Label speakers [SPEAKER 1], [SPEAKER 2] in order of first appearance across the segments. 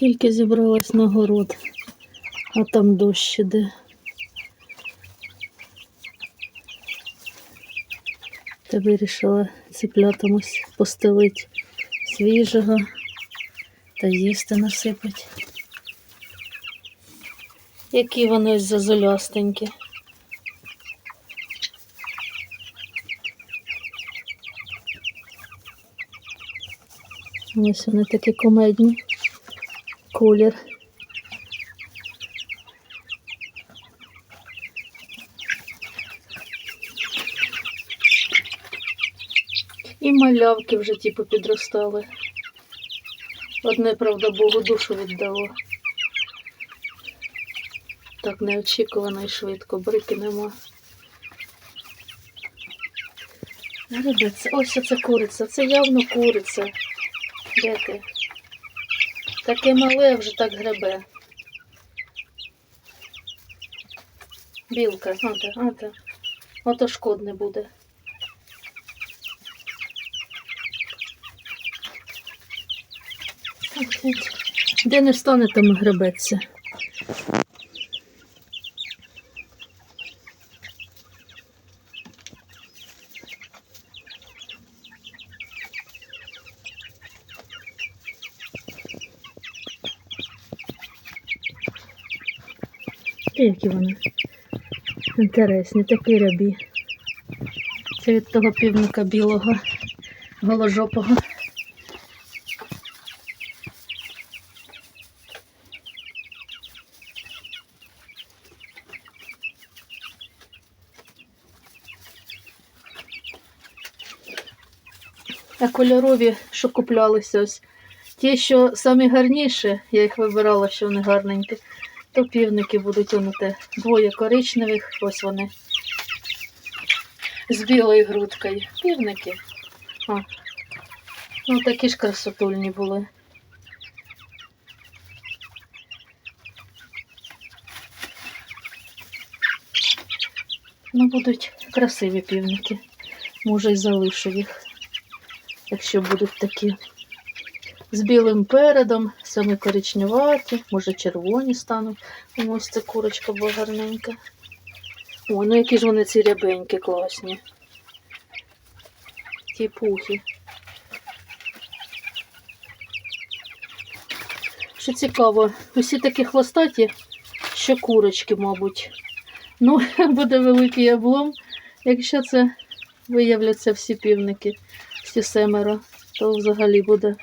[SPEAKER 1] Тільки зібралась на город, а там дощ іде. Та вирішила ціплятимось постелить свіжого та їсти насипать. Які вони ось зазулястенькі. Ось вони такі комедні. Колір. І малявки вже типу підростали. Одне, правда, Богу душу віддало. Так неочікувано і швидко, брики нема. Грибець, ось оце куриця, це явно куриця. Де ти? Таке мале вже так гребе. Білка, ата, ата. Ото шкод не буде. Де не стане, там гребеться. Які вони інтересні, такі рябі. Це від того півника білого, голожопого. А кольорові, що куплялися ось. Ті, що самі гарніші, я їх вибирала, що вони гарненькі, то півники будуть вони. Двоє коричневих, ось вони. З білою грудкою. Півники. О. Ну, такі ж красотульні були. Ну, будуть красиві півники. Може, й залишу їх, якщо будуть такі. З білим передом, саме коричневаті, може червоні стануть. Ось ця курочка була гарненька. Ой, ну які ж вони ці рябенькі класні. Ті пухи. Що цікаво, усі такі хвостаті, що курочки, мабуть. Ну, буде великий облом, якщо це виявляться всі півники, всі семеро, то взагалі буде.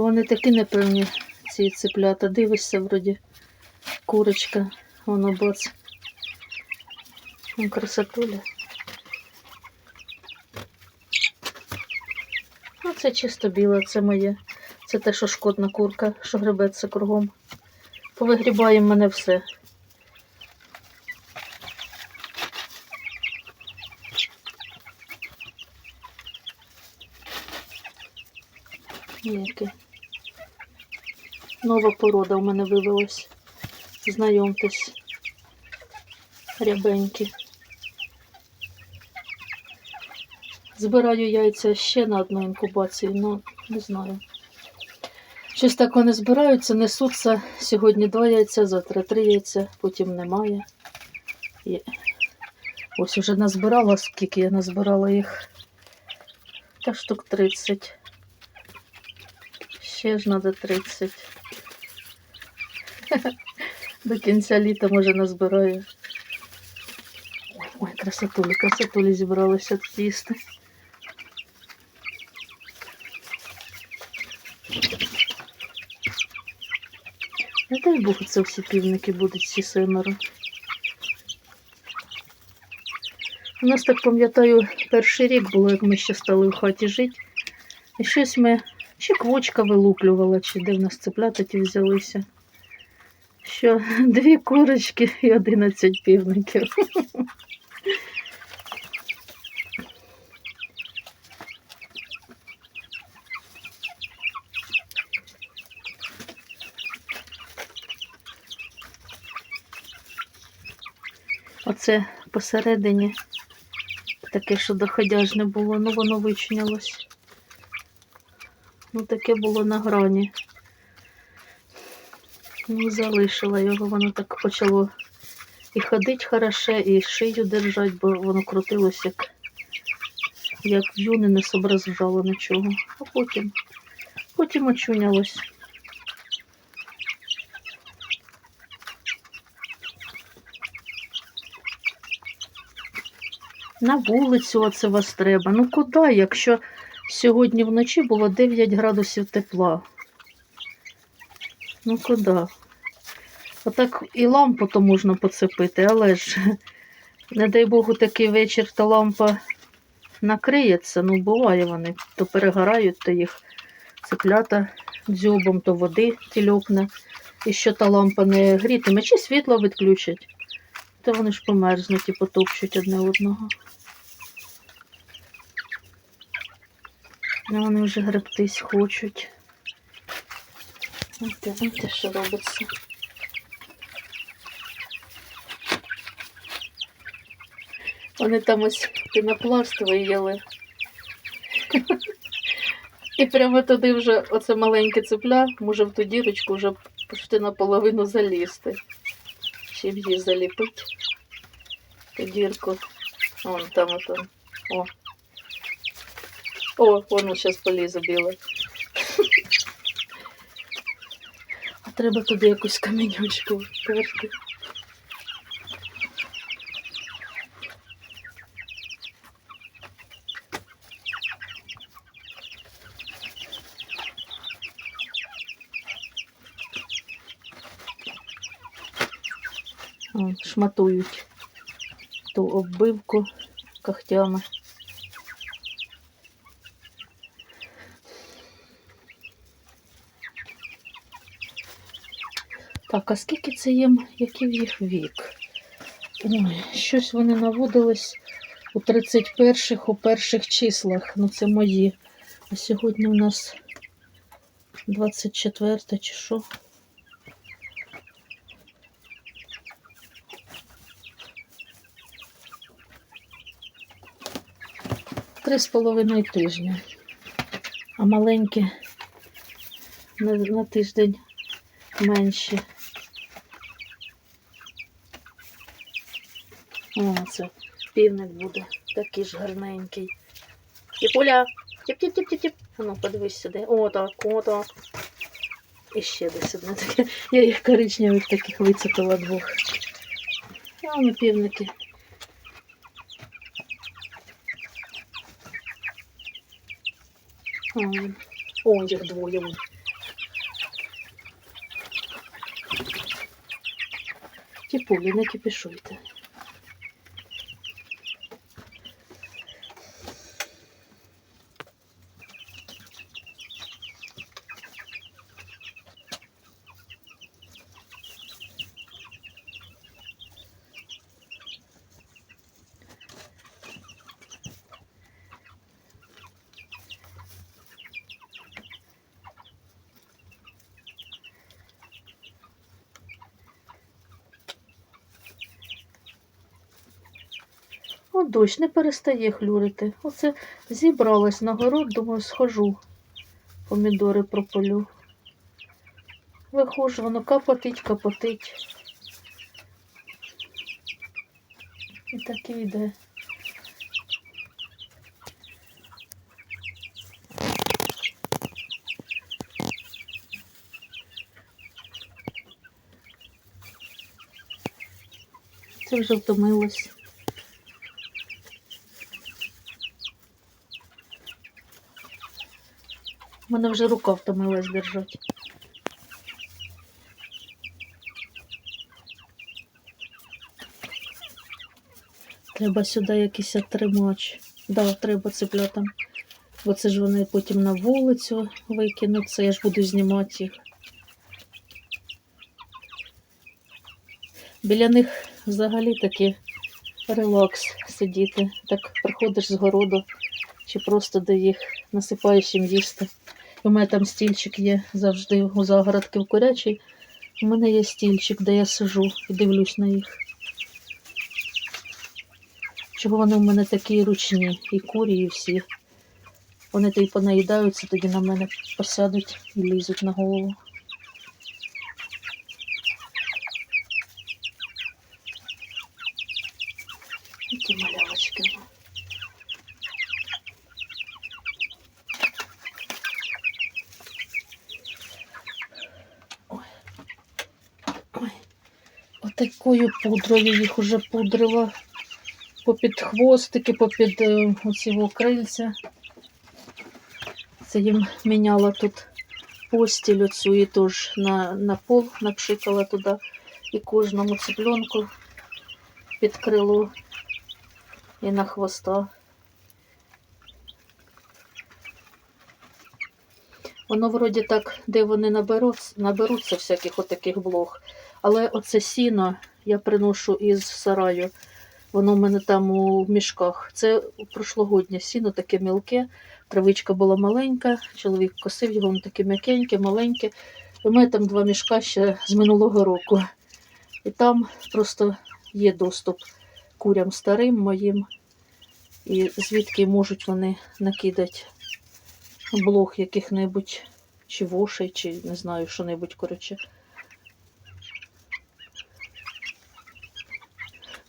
[SPEAKER 1] Вони такі непевні, ці цеплята. Дивишся, вроді, курочка, воно бац. Красотуля. Ну, це чисто біле, це моє. Це те, що шкодна курка, що гребеться кругом. Повигрібає мене все. Які. Нова порода у мене вивелась. Знайомтесь. Рябенькі. Збираю яйця ще на одну інкубацію, ну не знаю. Щось так вони збираються, несуться. Сьогодні два яйця, завтра три яйця, потім немає. І ось уже назбирала, скільки я назбирала їх. Та штук 30. Ще ж треба 30. До кінця літа, може, назбираю. Ой, красотулі, красотулі зібралися тут їсти. Не дай Бог, це всі півники будуть всі семеро. У нас, так пам'ятаю, перший рік було, як ми ще стали в хаті жити. І щось ми чи квочка вилуплювала, чи де в нас цеплята ті взялися. Що дві курочки і 11 півників. Оце посередині таке, що доходяжне було, ну воно вичинялось. Ну, таке було на грані. Ну, залишила його, воно так почало і ходить хороше, і шию держать, бо воно крутилось як, як юне, не соображало нічого. А потім, потім очунялось. На вулицю оце вас треба. Ну куди, якщо сьогодні вночі було 9 градусів тепла? Ну куди? Отак і лампу то можна поцепити, але ж, не дай Богу, такий вечір та лампа накриється. Ну, буває вони. То перегорають, то їх цеплята дзьобом, то води тільопне. І що та лампа не грітиме, чи світло відключать, то вони ж померзнуть і потопчуть одне одного. Ну, вони вже гребтись хочуть. Ось те, ось те, що робиться. Вони там ось пінопласт виїли. І прямо туди вже оце маленьке цепля, може в ту дірочку вже почти наполовину залізти. Б її заліпить. Ту дірку. Вон там ото. О. О, воно зараз полізе біле. А треба туди якусь каменючку вперти. О, шматують ту оббивку когтями. Так, а скільки це їм, який їх вік? Ой, щось вони наводились у 31-х, у перших числах. Ну, це мої. А сьогодні у нас 24 чи що? Три з половиною тижня. А маленькі на, на тиждень менші. О, півник буде такий ж гарненький. Тіпуля, тіп-тіп-тіп-тіп-тіп. А ну, подивись сюди. О, так, о, так. І ще десь одне таке. Я їх коричневих таких вицепила двох. А вони півники. О, їх двоє. Тіпулі, не кипішуйте. О, дощ не перестає хлюрити. Оце зібралась на город, думаю, схожу. Помідори прополю. Виходжу, воно капотить, капотить. І так і йде. Це вже втомилось. У мене вже рука втомилась держати. Треба сюди якийсь тримач. Да, треба цеплятам. Бо це ж вони потім на вулицю викинуться, я ж буду знімати їх. Біля них взагалі такий релакс сидіти. Так приходиш з городу чи просто до їх насипаєш їм їсти. У мене там стільчик є завжди у загородки в курячій. У мене є стільчик, де я сижу і дивлюсь на їх. Чого вони в мене такі ручні, і курі, і всі. Вони то й понаїдаються, тоді на мене посядуть і лізуть на голову. Які малявочки. Ой. Ой. Отакою пудрою їх уже пудрила. Попід хвостики, попід е, оці крильця. Це їм міняла тут постіль оцю і теж на, на пол напшикала туди і кожному цыпленку під крило і на хвоста. Воно вроді так, де вони наберуть, наберуться всяких отаких блох. Але оце сіно я приношу із сараю. Воно в мене там у мішках. Це прошлогоднє сіно, таке мілке. Травичка була маленька, чоловік косив його, воно таке м'якеньке, маленьке. В мене там два мішка ще з минулого року. І там просто є доступ курям старим моїм. І звідки можуть вони накидати блох яких-небудь, чи вошей, чи не знаю, що-небудь, коротше.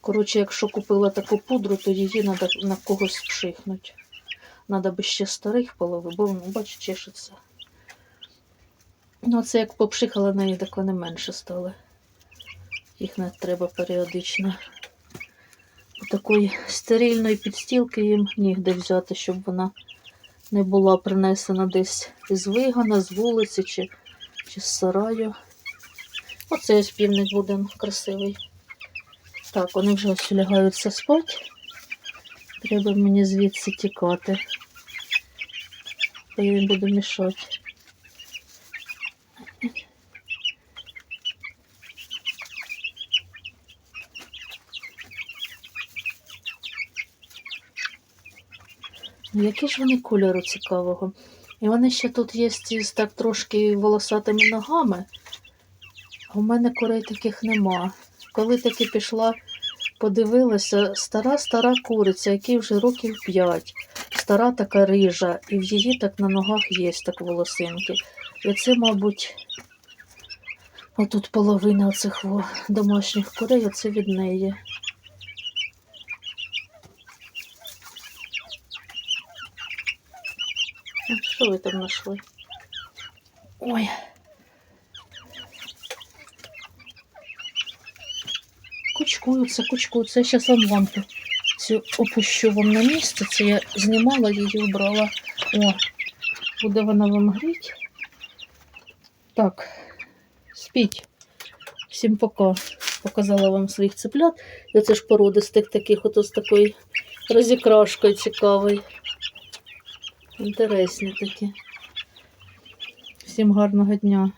[SPEAKER 1] Коротше, якщо купила таку пудру, то її треба на когось пшихнути. Надо би ще старих полови, бо ну, бачу, чешеться. Ну, це як попшихала неї, так вони менше стали. Їх не треба періодично. Такої стерильної підстілки їм нігде взяти, щоб вона не була принесена десь із вигона, з вулиці чи, чи з сараю. Оце ось півник буде красивий. Так, вони вже ось лягаються спати. Треба мені звідси тікати. Бо я їм буду мішати. Ну, які ж вони кольору цікавого. І вони ще тут є з так трошки волосатими ногами. А у мене курей таких нема. Коли таки пішла, подивилася, стара стара куриця, якій вже років 5. Стара така рижа, і в її так на ногах є так волосинки. І це, мабуть, отут половина оцих во домашніх курей, оце від неї. Що ви там знайшли? Ой. Кучкуються, кучкуються. Я зараз вам лампу цю опущу вам на місце. Це я знімала її, убрала. О, буде вона вам гріть. Так, спіть. Всім пока. Показала вам своїх цеплят. І це ж породистих таких, ото з такою розікрашкою цікавий. Інтересні такі. Всім гарного дня.